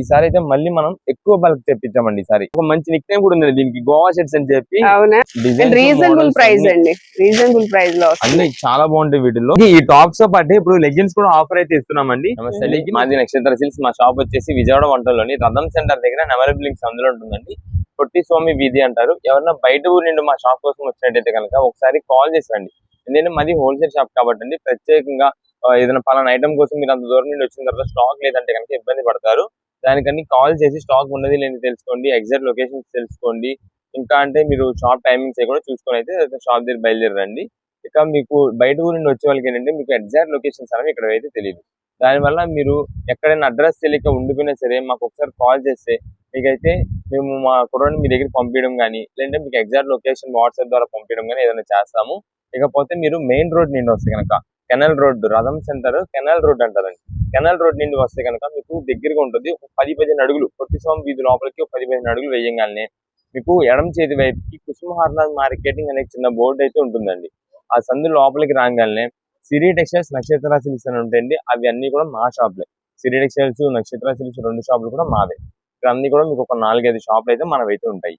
ఈసారి అయితే మళ్ళీ మనం ఎక్కువ బల్క్ తెప్పించామండి ఈసారి ఒక మంచి నిక్ నేమ్ కూడా ఉంది దీనికి గోవా షర్ట్స్ అని చెప్పి. రీజనబుల్ ప్రైస్ అండి. రీజనబుల్ ప్రైస్లో అన్ని చాలా బాగుంటాయి వీటిలో ఈ టాప్స్తో పాటు ఇప్పుడు లెగ్గిన్స్ కూడా ఆఫర్ అయితే ఇస్తున్నామండి. నమస్తే. మాది నక్షత్ర సిల్స్ మా షాప్ వచ్చేసి విజయవాడ వంటల్లోని రథం సెంటర్ దగ్గర అవైలబుల్ లింక్స్ అందులో ఉంటుందండి. పొట్టి స్వామి వీధి అంటారు. ఎవరన్నా బయట ఊరి నుండి మా షాప్ కోసం వచ్చినట్టయితే కనుక ఒకసారి కాల్ చేసి రండి ఎందుకంటే మాది హోల్సేల్ షాప్ కాబట్టి అండి. ప్రత్యేకంగా ఏదైనా పలానా ఐటమ్ కోసం మీరు అంత దూరం నుండి వచ్చిన తర్వాత స్టాక్ లేదంటే కనుక ఇబ్బంది పడతారు. దానికన్నీ కాల్ చేసి స్టాక్ ఉన్నది లేని తెలుసుకోండి ఎగ్జాక్ట్ లొకేషన్స్ తెలుసుకోండి. ఇంకా అంటే మీరు షాప్ టైమింగ్స్ కూడా చూసుకొని అయితే షాప్ దగ్గర బయలుదేరండి. ఇక మీకు బయట ఊరి నుండి వచ్చే వాళ్ళకి ఏంటంటే మీకు ఎగ్జాక్ట్ లొకేషన్స్ అనేవి ఇక్కడ అయితే తెలియదు దానివల్ల మీరు ఎక్కడైనా అడ్రస్ తెలియక ఉండిపోయినా సరే మాకు ఒకసారి కాల్ చేస్తే మీకైతే మేము మా కుర్రోని మీ దగ్గర పంపించడం కానీ లేదంటే మీకు ఎగ్జాక్ట్ లొకేషన్ వాట్సాప్ ద్వారా పంపించడం కానీ ఏదైనా చేస్తాము. ఇకపోతే మీరు మెయిన్ రోడ్ నిండి వస్తే కనుక కెనల్ రోడ్ రథం సెంటర్ కెనల్ రోడ్ అంటారండి. కెనల్ రోడ్ నుండి వస్తే కనుక మీకు దగ్గరగా ఉంటుంది. ఒక పది పదిహేను అడుగులు పొట్టి స్వామి వీధి లోపలికి ఒక పది పదిహేను అడుగులు వేయంగానే మీకు ఎడం చేతి వైపుకి కుసుమహార్నాథ్ మార్కెటింగ్ అనే చిన్న బోర్డు అయితే ఉంటుందండి. ఆ సందు లోపలికి రాగానే సిరి టెక్స్టైల్స్ నక్షత్ర సిల్క్స్ అని ఉంటాయండి. అవి అన్ని కూడా మా షాప్లే. సిరి టెక్స్టైల్స్ నక్షత్ర సిల్క్స్ రెండు షాపులు కూడా మావే. ఇక్కడ అన్ని కూడా మీకు ఒక నాలుగైదు షాపులు అయితే మనవైతే ఉంటాయి.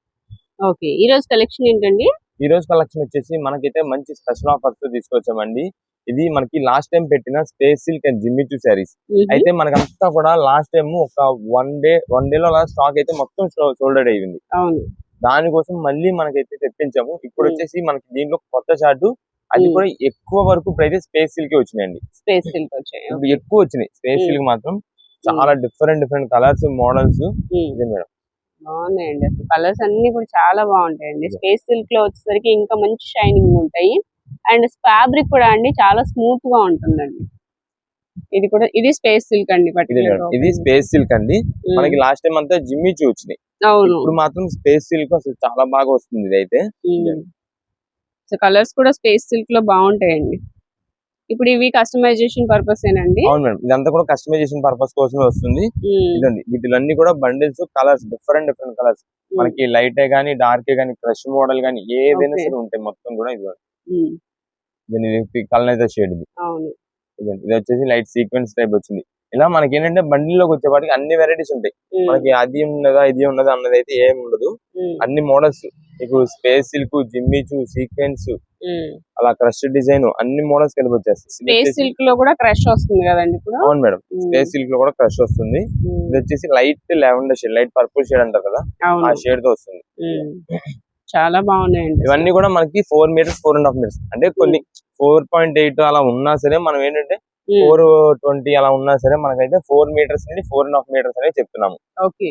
ఓకే. ఈ రోజు కలెక్షన్ ఏంటండి? ఈ రోజు కలెక్షన్ వచ్చేసి మనకైతే మంచి స్పెషల్ ఆఫర్స్ తీసుకొచ్చామండి. ఇది మనకి లాస్ట్ టైం పెట్టిన space silk and Jimmy Choo saris. అయితే మనకంతా కూడా లాస్ట్ టైం ఒక వన్ డే వన్ డే లో స్టాక్ అయితే మొత్తం సోల్డెడ్ అవును. దానికోసం మళ్ళీ మనకైతే తెప్పించాము. ఇప్పుడు. వచ్చేసి మనకి దీంట్లో కొత్త చార్ట్ అది. కూడా ఎక్కువ వరకు ప్రైజెస్ స్పేస్ సిల్క్ వచ్చినాయండి. స్పేస్ సిల్క్ వచ్చాయి? ఎక్కువ వచ్చినాయి. స్పేస్. సిల్క్ మాత్రం చాలా డిఫరెంట్ డిఫరెంట్ కలర్స్ మోడల్స్. ఇదే మేడం. బాగున్నాయండి. అసలు కలర్స్ అన్ని కూడా చాలా బాగుంటాయండి. స్పేస్ సిల్క్లో వచ్చేసరికి ఇంకా మంచి షైనింగ్ ఉంటాయి. అండ్ ఫ్యాబ్రిక్ కూడా అండి చాలా స్మూత్గా ఉంటుందండి. ఇది కూడా ఇది స్పేస్ సిల్క్ అండి ఇదే స్పేస్ సిల్క్ అండి. మనకి లాస్ట్ టైం అంతా వచ్చినాయి అవును. ఇప్పుడు మాత్రం స్పేస్ సిల్క్ అసలు చాలా బాగా వస్తుంది ఇది అయితే సో కలర్స్ కూడా స్పేస్ సిల్క్లో బాగుంటాయండి. ఇప్పుడు ఇవి కస్టమైజేషన్ పర్పస్ ఏనండి? అవును మేడం. ఇదంతా కూడా కస్టమైజేషన్ పర్పస్ కోసమే వస్తుంది. ఇదండి. వీటిలన్నీ కూడా bundles colours different different colours. మనకి లైట్ గానీ డార్క్ గానీ క్రష్ మోడల్ గానీ ఏదైనా. సరే ఉంటాయి మొత్తం కూడా ఇది. దీని కలర్ షేడ్ ఇది అవును. ఇది వచ్చేసి లైట్ సీక్వెన్స్ టైప్ వచ్చింది. ఇలా మనకి ఏంటంటే బండిల్లోకి వచ్చేపాటికి అన్ని వెరైటీస్ ఉంటాయి. మనకి అది ఉన్నదా ఇది ఉన్నదా అన్నది అయితే ఏం ఉండదు. అన్ని మోడల్స్ మీకు space silk Jimmy Choo sequence. అలా క్రష్ డిజైన్ అన్ని మోడల్స్ కలిపి వచ్చేస్తాయి స్పేస్ సిల్క్లో కూడా క్రష్ వస్తుంది కదండి ఇప్పుడు? అవును మేడం. స్పేస్ సిల్క్లో కూడా క్రష్ వస్తుంది. ఇది వచ్చేసి light lavender shade light purple shade అంటారు కదా? ఆ షేడ్తో వస్తుంది. చాలా బాగున్నాయండి ఇవన్నీ కూడా మనకి four metres four and half metres అంటే కొన్ని ఫోర్ పాయింట్ ఎయిట్ అలా ఉన్నా సరే మనం ఏంటంటే. ఫోర్ ట్వంటీ అలా ఉన్నా సరే మనకైతే ఫోర్ మీటర్స్ నుండి ఫోర్ అండ్ హాఫ్ మీటర్స్ అనేది చెప్తున్నాము ఓకే.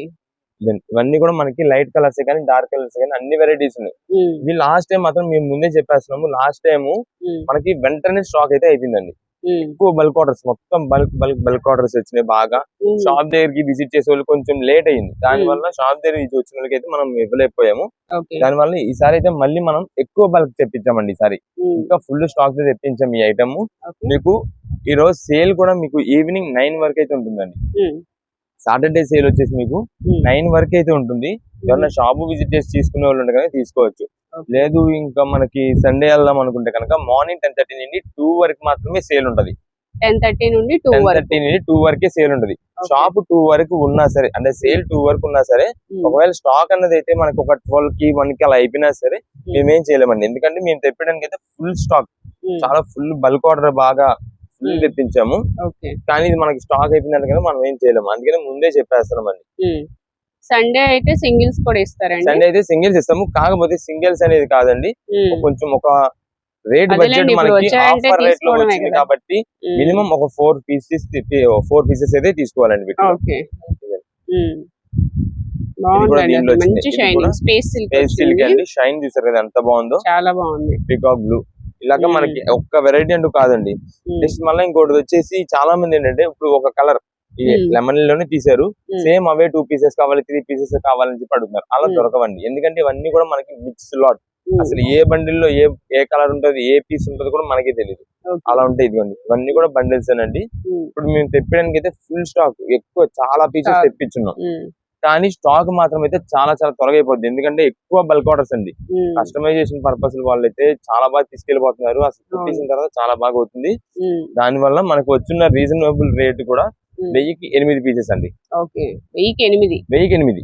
ఇవన్నీ కూడా మనకి లైట్ కలర్స్ కానీ డార్క్ కలర్స్ కానీ అన్ని వెరైటీస్ ఉన్నాయి. ఇవి లాస్ట్ టైం మాత్రం మేము ముందే చెప్పేస్తున్నాము లాస్ట్ టైం మ్మ్. మనకి వెంటనే స్టాక్ అయితే అయిపోయిందండి. ఎక్కువ బల్క్ ఆర్డర్స్ మొత్తం బల్క్ బల్క్ బల్క్ ఆర్డర్స్ వచ్చినాయి బాగా. షాప్ దగ్గరికి విజిట్ చేసే వాళ్ళు కొంచెం లేట్ అయింది దాని. వల్ల షాప్ దగ్గర నుంచి వచ్చిన వాళ్ళకి అయితే మనం ఇవ్వలేకపోయాము దాని వల్ల ఈసారి అయితే మళ్ళీ మనం ఎక్కువ బల్క్ తెప్పించామండి ఈసారి. ఇంకా ఫుల్ స్టాక్తో తెప్పించాం ఈ ఐటమ్ మీకు ఈ రోజు సేల్ కూడా మీకు ఈవినింగ్ నైన్ వరకు అయితే ఉంటుందండి. సాటర్డే సేల్ వచ్చేసి మీకు. నైన్ వరకు అయితే ఉంటుంది ఎవరైనా షాప్ విజిట్ చేసి తీసుకునే వాళ్ళు కనుక తీసుకోవచ్చు. లేదు ఇంకా మనకి సండే వెళ్దాం అనుకుంటే కనుక మార్నింగ్ టెన్ థర్టీ నుండి టూ వరకు మాత్రమే సేల్ ఉంటది. టెన్ థర్టీ నుండి టూ థర్టీ నుండి టూ వరకే సేల్ ఉంటది. షాప్ టూ వరకు ఉన్నా సరే అంటే సేల్ టూ వరకు ఉన్నా సరే మ్మ్. ఒకవేళ స్టాక్ అన్నది అయితే మనకి ఒక ట్వెల్వ్కి వన్కి అలా అయిపోయినా సరే మేమేం చేయలేమండి. ఎందుకంటే మేము తెప్పడానికి అయితే ఫుల్ స్టాక్ మ్మ్. చాలా ఫుల్ బల్క్ ఆర్డర్ బాగా ఫుల్. తెప్పించాము. కానీ ఇది మనకి స్టాక్ అయిపోయింది కదా మనం ఏం చేయలేము. అందుకని ముందే చెప్పేస్తున్నాం అండి సండే అయితే సింగిల్స్ కూడా ఇస్తారండి. సండే అయితే సింగిల్స్ ఇస్తాము. కాకపోతే సింగిల్స్ అనేది కాదండి. కొంచెం ఒక రేట్ బడ్జెట్ మనకి ఆఫర్ రేట్లో వచ్చింది. కాబట్టి. మినిమం ఒక ఫోర్ పీసెస్ ఫోర్ పీసెస్ అయితే తీసుకోవాలండి షైన్. చూసారు కదా ఎంత బాగుందో. చాలా బాగుంది. Peacock blue. ఇలాగ. మనకి ఒక్క వెరైటీ అంటూ కాదండి. నెక్స్ట్ మళ్ళీ ఇంకోటి వచ్చేసి చాలా మంది ఏంటంటే ఇప్పుడు ఒక కలర్ లెమన్లోనే మ్మ్. సేమ్ అవే టూ పీసెస్ కావాలి త్రీ పీసెస్ కావాలని చెప్పి అడుగుతున్నారు అలా. దొరకవండి ఎందుకంటే ఇవన్నీ కూడా మనకి మిక్స్ లాట్. అసలు ఏ బండిల్లో ఏ ఏ కలర్ ఉంటది ఏ పీస్ ఉంటది కూడా మనకే తెలియదు. అలా ఉంటాయి ఇదిగోండి ఇవన్నీ కూడా బండిల్స్ అండి. ఇప్పుడు మేము తెప్పడానికి అయితే ఫుల్ స్టాక్ ఎక్కువ చాలా పీసెస్. తెప్పించున్నాం. కానీ స్టాక్ మాత్రం అయితే చాలా చాలా త్వరగా అయిపోద్ది ఎందుకంటే ఎక్కువ బల్క్ ఆర్డర్స్ అండి. కస్టమైజేషన్ పర్పస్ వాళ్ళైతే చాలా బాగా తీసుకెళ్ళిపోతున్నారు అసలు. కుట్టించిన తర్వాత చాలా బాగా అవుతుంది మ్మ్. దాని వల్ల మనకు వచ్చిన రీజనబుల్ రేట్ కూడా వెయ్యికి ఎనిమిది పీసెస్ అండి. వెయ్యికి ఎనిమిది. వెయ్యికి ఎనిమిది.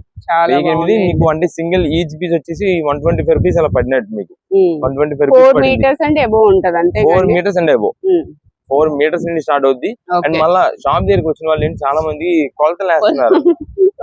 వెయ్యికి మీకు అంటే సింగిల్ ఈచ్ పీస్ వచ్చేసి వన్ ట్వంటీ ఫైవ్ రూపీస్ అలా పడినట్టు మీకు. One twenty five four metres అంటే ఎబో ఉంటది అంతే ఫోర్ మీటర్స్ అండి అబో ఉమ్. ఫోర్ మీటర్స్ నుండి స్టార్ట్ అవుద్ది. అండ్ మళ్ళా షాప్ దగ్గరికి వచ్చిన వాళ్ళు ఏంటి చాలా మంది కొలతలు వేస్తున్నారు.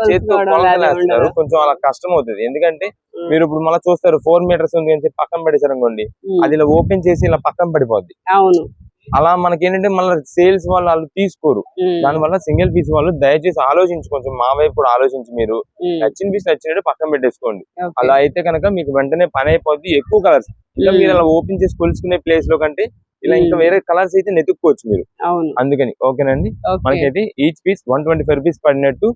చేతితో కొలతలు వేస్తున్నారు. కొంచెం అలా కష్టం అవుతుంది. ఎందుకంటే మీరు ఇప్పుడు మళ్ళీ చూస్తారు ఫోర్ మీటర్స్ ఉంది అని చెప్పి పక్కన పడేసారు అనుకోండి అది ఇలా ఓపెన్ చేసి ఇలా పక్కన పడిపోద్ది. అవును. అలా మనకి ఏంటంటే మళ్ళీ సేల్స్ వాళ్ళు వాళ్ళు తీసుకోరు. ఉమ్, దాని వల్ల సింగిల్ పీస్ వాళ్ళు దయచేసి ఆలోచించి కొంచెం మా వైపు కూడా ఆలోచించి మీరు. నచ్చిన పీస్ నచ్చినట్టు పక్కన పెట్టేసుకోండి. అలా అయితే కనుక మీకు వెంటనే పని అయిపోద్ది. ఎక్కువ కలర్స్. ఇంకా. మీరు అలా ఓపెన్ చేసి కొలుసుకునే ప్లేస్లో కంటే ఇలా ఇంకా. వేరే కలర్స్ అయితే నెతుక్కోవచ్చు మీరు. అందుకని ఓకేనండి? ఓకే. మనకైతే each piece one twenty five rupees పడినట్టు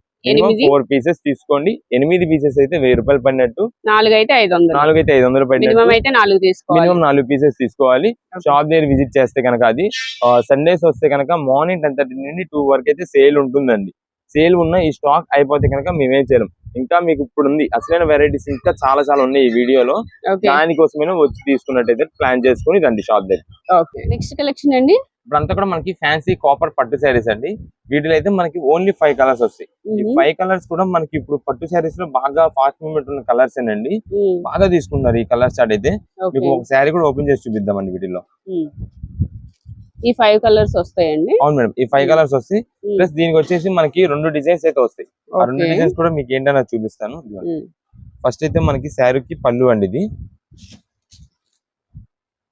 ఫోర్ పీసెస్ తీసుకోండి. ఎనిమిది పీసెస్ అయితే వెయ్యి రూపాయలు పడినట్టు. నాలుగు అయితే ఐదు వందలు నాలుగు అయితే ఐదు వందలు మినిమం నాలుగు తీసుకోవాలి. మినిమం నాలుగు పీసెస్ తీసుకోవాలి. షాప్ దగ్గర విజిట్ చేస్తే కనుక అది. సండేస్ వస్తే కనుక మార్నింగ్ టెన్ థర్టీ నుండి టూ వరకు అయితే సేల్ ఉంటుందండి. సేల్ ఉన్న ఈ స్టాక్ అయిపోతే కనుక మేమేం చేయలేం. ఇంకా మీకు ఇప్పుడు ఉంది అసలైన వెరైటీస్ ఇంకా చాలా చాలా ఉన్నాయి ఈ వీడియోలో. దానికోసమైనా వచ్చి తీసుకున్నట్టయితే ప్లాన్ చేసుకుని రండి షాప్ దగ్గర. నెక్స్ట్ కలెక్షన్ అండి. ఇప్పుడు అంతా కూడా మనకి ఫ్యాన్సీ కాపర్ పట్టు శారీస్ అండి. వీటిలో అయితే మనకి ఓన్లీ ఫైవ్ కలర్స్ వస్తాయి. ఈ ఫైవ్ కలర్స్ కూడా మనకి ఇప్పుడు పట్టు శారీస్లో బాగా ఫాస్ట్ మూవ్మెంట్ ఉన్న కలర్స్ అండి బాగా తీసుకున్నారు ఈ కలర్ స్టార్ట్ అయితే. మీకు ఒక శారీ కూడా ఓపెన్ చేసి చూపిద్దామండి వీటిలో. ఈ ఫైవ్ కలర్స్ వస్తాయండి. అవును మేడం ఈ ఫైవ్ Hmm. కలర్స్ వస్తాయి ప్లస్ దీనికి వచ్చేసి మనకి రెండు డిజైన్స్ అయితే వస్తాయి. ఆ రెండు డిజైన్స్ కూడా మీకు ఏంటన్నా చూపిస్తాను. ఫస్ట్ అయితే మనకి శారీకి పళ్ళు అండి ఇది.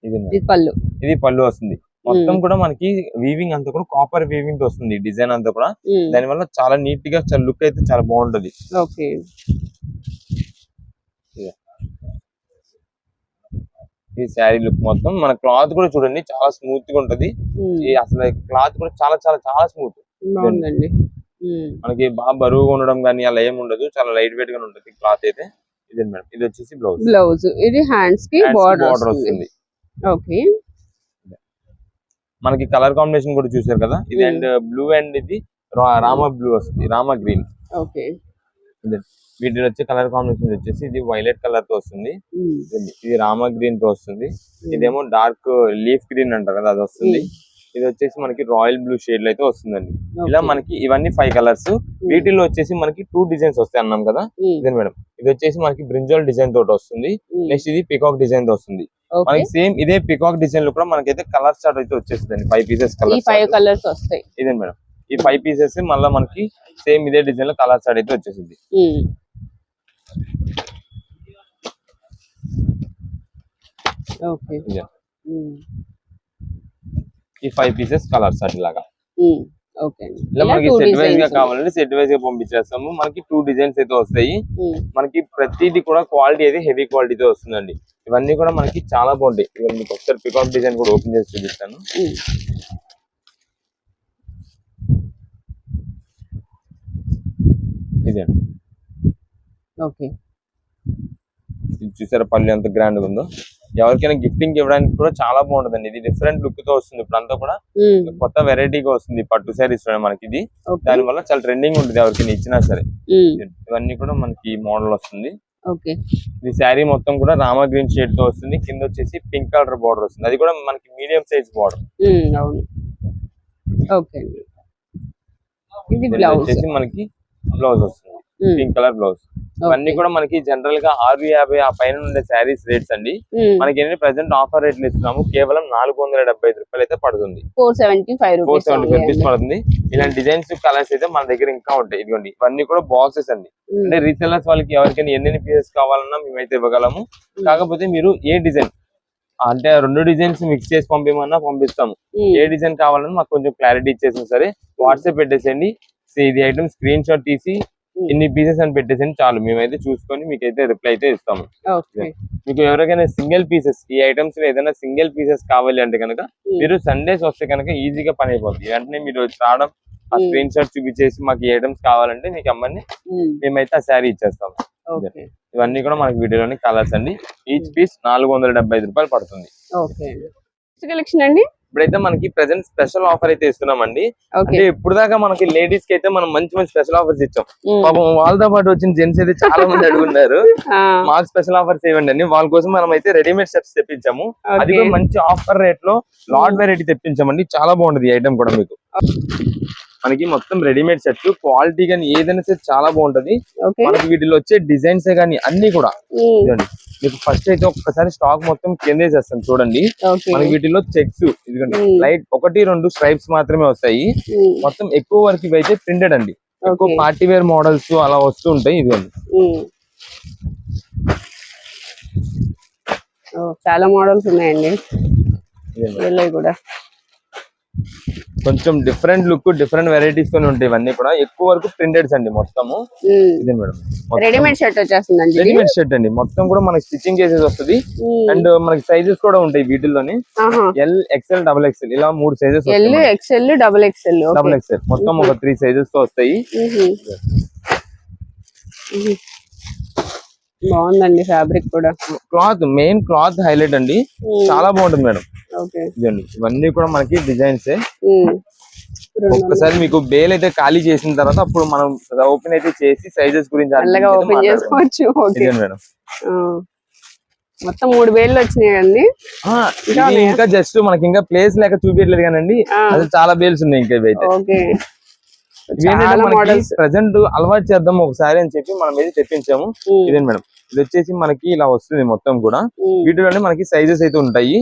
ఇది పళ్ళు. ఇది పళ్ళు వస్తుంది. మొత్తం ఉమ్, కూడా మనకి వీవింగ్ అంతా కూడా కాపర్ వీవింగ్తో వస్తుంది డిజైన్ అంతా కూడా. ఉమ్, దాని వల్ల చాలా నీట్గా చాలా లుక్ అయితే చాలా బాగుంటది. ఓకే ఈ శారీ లుక్ మొత్తం. మన క్లాత్ కూడా చూడండి చాలా స్మూత్గా ఉంటది. అసలు క్లాత్ కూడా చాలా చాలా చాలా స్మూత్ మనకి బాగా బరువుగా ఉండడం కానీ అలా ఏమి ఉండదు. చాలా లైట్ వెయిట్గా ఉంటుంది క్లాత్ అయితే. ఇది మేడం? ఇది వచ్చేసి బ్లౌజ్ బ్లౌజ్ ఇది హ్యాండ్స్కి బార్డర్ బార్డర్ వస్తుంది. ఓకే. మనకి కలర్ కాంబినేషన్ కూడా చూసారు కదా? ఇది. అండ్ బ్లూ అండ్ ఇది రామ బ్లూ వస్తుంది. Rama green okay. వీటిలో వచ్చే కలర్ కాంబినేషన్ వచ్చేసి ఇది వైలెట్ కలర్తో వస్తుంది. ఉమ్, ఇది- రామ గ్రీన్తో వస్తుంది. ఉమ్, ఇదేమో డార్క్ లీఫ్ గ్రీన్ అంటారు కదా అది వస్తుంది. ఇది వచ్చేసి మనకి రాయల్ బ్లూ షేడ్లో అయితే వస్తుందండి. ఇలా. మనకి ఇవన్నీ ఫైవ్ కలర్స్ వీటిలో వచ్చేసి మనకి టూ డిజైన్స్ వస్తాయి అన్నాం కదా. ఇదే మేడం. ఇది వచ్చేసి మనకి బ్రింజాల్ డిజైన్ తోటి వస్తుంది. నెక్స్ట్ ఇది పికాక్ డిజైన్తో వస్తుంది. మనకి సేమ్ ఇదే పికాక్ డిజైన్లో కూడా మనకైతే కలర్ స్టార్ట్ అయితే వచ్చేస్తుంది ఫైవ్ పీసెస్ ఈ ఫైవ్ కలర్ కలర్స్ వస్తాయి. ఇదే మేడం? ఈ ఫైవ్ పీసెస్ మళ్ళీ మనకి సేమ్ ఇదే డిజైన్లో కలర్ స్టార్ట్ అయితే వచ్చేసింది. ఓకే. ఉమ్, ఈ ఫైవ్ పీసెస్ కలర్ స్టార్ట్ ఇలాగా ఉమ్, ఓకే. ఇలా మనకి సెట్ వైజ్గా. కావాలంటే సెట్ వైజ్గా పంపించేస్తాము. మనకి టూ డిజైన్స్ అయితే వస్తాయి. ఉమ్, మనకి ప్రతిదీ కూడా క్వాలిటీ అయితే హెవీ క్వాలిటీతో వస్తుందండి. ఇవన్నీ కూడా మనకి చాలా బాగుంటాయి. ఇవన్నీ మీకు ఒకసారి పికాక్ డిజైన్ కూడా ఓపెన్ చేసి చూపిస్తాను. ఉమ్, ఇదే ఓకే. ఇది చూసారా పళ్ళు ఎంత గ్రాండ్ ఉందో? ఎవరికైనా గిఫ్టింగ్ ఇవ్వడానికి కూడా చాలా బాగుంటుందండి. ఇది డిఫరెంట్ లుక్తో వస్తుంది. ఇప్పుడు అంతా కూడా కొత్త వెరైటీగా వస్తుంది పట్టు శారీస్ మనకి ఇది. దాని వల్ల చాలా ట్రెండింగ్ ఉంటుంది ఎవరికైనా ఇచ్చినా సరే. ఇవన్నీ కూడా మనకి మోడల్ వస్తుంది. ఓకే. ఇది శారీ మొత్తం కూడా రామా గ్రీన్ షేడ్తో వస్తుంది. కింద వచ్చేసి పింక్ కలర్ బార్డర్ వస్తుంది. అది కూడా మనకి మీడియం సైజ్ బార్డర్. అవును. ఓకే. ఇది బ్లౌజ్. వచ్చేసి మనకి బ్లౌజ్ వస్తుంది. Pink colour blouse. ఇవన్నీ కూడా మనకి జనరల్గా ఆరు యాభై ఆ పైన ఉండే శారీస్ రేట్స్ అండి. మనకి ఏంటంటే ప్రెసెంట్ ఆఫర్ రేట్లు ఇస్తున్నాము. కేవలం నాలుగు వందల డెబ్బై ఐదు రూపాయలు అయితే పడుతుంది. Four seventy five four seventy five rupees పడుతుంది. ఇలాంటి డిజైన్స్ కలర్స్ అయితే మన దగ్గర ఇంకా ఉంటాయి. ఇదిగోండి. ఇవన్నీ కూడా బాక్సెస్ అండి. అంటే రీసెలర్స్ వాళ్ళకి ఎవరికైనా ఎన్ని పీసెస్ కావాలన్నా మేమైతే ఇవ్వగలము. కాకపోతే మీరు ఏ డిజైన్ అంటే రెండు డిజైన్స్ మిక్స్ చేసి పంపించమన్నా పంపిస్తాము. ఏ డిజైన్ కావాలన్నా మాకు కొంచెం క్లారిటీ ఇచ్చేసిన సరే వాట్సాప్ పెట్టేసేయండి. ఇది ఐటమ్ స్క్రీన్ షాట్ తీసి ఇన్ని పీసెస్ అని పెట్టేసేయండి చాలు. మేమైతే చూసుకొని మీకైతే రిప్లై అయితే ఇస్తాము. మీకు ఎవరికైనా సింగిల్ పీసెస్ ఈ ఐటమ్స్లో ఏదైనా సింగిల్ పీసెస్ కావాలి అంటే కనుక మీరు సండేస్ వస్తే కనుక ఈజీగా పని అయిపోతుంది వెంటనే మీరు రావడం ఆ Hmm. స్క్రీన్ షాట్ చూపించేసి మాకు ఈ ఐటమ్స్ కావాలంటే మీకు అమ్మని మేమైతే ఆ శారీ ఇచ్చేస్తాం ఇవన్నీ కూడా మనకి వీడియోలోని కలర్స్ అండి. ఈచ్ పీస్ నాలుగు వందల డెబ్బై ఐదు రూపాయలు పడుతుంది. కలెక్షన్ అండి? ఇప్పుడైతే మనకి ప్రెసెంట్ స్పెషల్ ఆఫర్ అయితే ఇస్తున్నామండి. ఓకే అంటే ఇప్పుడు దాకా మనకి లేడీస్కి అయితే మనం మంచి మంచి స్పెషల్ ఆఫర్స్ ఇచ్చాం. పాపం వాళ్ళతో పాటు వచ్చిన జెంట్స్ అయితే చాలా మంది అడుగున్నారు మాకు స్పెషల్ ఆఫర్స్ ఇవ్వండి అని. వాళ్ళ కోసం మనం అయితే రెడీమేడ్ షర్ట్స్ తెప్పించాము. అది కూడా మంచి ఆఫర్ రేట్లో లాట్ వెరైటీ తెప్పించామండి. చాలా బాగుంటది ఈ ఐటమ్ కూడా మీకు. మనకి మొత్తం రెడీమేడ్ షర్ట్స్ క్వాలిటీ కానీ ఏదైనా సరే చాలా బాగుంటది. మనకి వీటిలో వచ్చే డిజైన్స్ కానీ అన్ని కూడా ఇదిగోండి మీకు ఫస్ట్ అయితే ఒక్కసారి స్టాక్ మొత్తం కింద వేసేస్తాను చూడండి. మనకి వీటిలో చెక్స్ ఇదిగోండి Hmm. లైట్ ఒకటి రెండు స్ట్రైప్స్ మాత్రమే వస్తాయి. ఉమ్, మొత్తం ఎక్కువ వరకు ఇవి అయితే ప్రింటెడ్ అండి. ఎక్కువ పార్టీ వేర్ మోడల్స్ అలా వస్తూ ఉంటాయి ఇదిగోండి. ఉమ్. ఓ, చాలా మోడల్స్ ఉన్నాయండి. కూడా. కొంచెం డిఫరెంట్ లుక్ డిఫరెంట్ వెరైటీస్తో ఉంటాయి ఇవన్నీ కూడా. ఎక్కువ వరకు ప్రింటెడ్స్ అండి మొత్తము. ఇదే మేడం. రెడీమేడ్ షర్ట్ వచ్చేస్తుందండి ఇది? రెడీమేడ్ షర్ట్ అండి. మొత్తం కూడా మనకి స్టిచ్చింగ్ చేసేది వస్తుంది. అండ్ మనకి సైజెస్ కూడా ఉంటాయి వీటిల్లోని. ఎల్ ఎక్స్ఎల్ డబుల్ ఎక్స్ఎల్ ఇలా మూడు sizes L XL double XL double XL మొత్తం ఒక త్రీ సైజెస్తో వస్తాయి. బాగుందండి ఫ్యాబ్రిక్ కూడా. క్లాత్ మెయిన్ క్లాత్ హైలైట్ అండి. చాలా బాగుంటుంది మేడం. ఇదండి ఇవన్నీ కూడా మనకి డిజైన్స్ ఒక్కసారి మీకు బేల్ అయితే ఖాళీ చేసిన తర్వాత అప్పుడు మనం ఓపెన్ అయితే చేసి సైజెస్ గురించి ఓపెన్. చేసుకోవచ్చు. మేడం. మొత్తం మూడు వేలు వచ్చినాయి అండి ఆ, ఇది ఉన్నాయా? ఇంకా జస్ట్ మనకి ఇంకా ప్లేస్ లేక చూపించట్లేదు కానండి. ఆ, అది చాలా బేల్స్ ఉన్నాయి ఇంకా ఇవైతే. ప్రజెంట్ అలవాటు చేద్దాం ఒకసారి అని చెప్పి మనం ఇది తెప్పించాము. ఇదే మేడం? ఇది వచ్చేసి మనకి ఇలా వస్తుంది మొత్తం కూడా. వీటిలోనే మనకి సైజెస్ అయితే ఉంటాయి.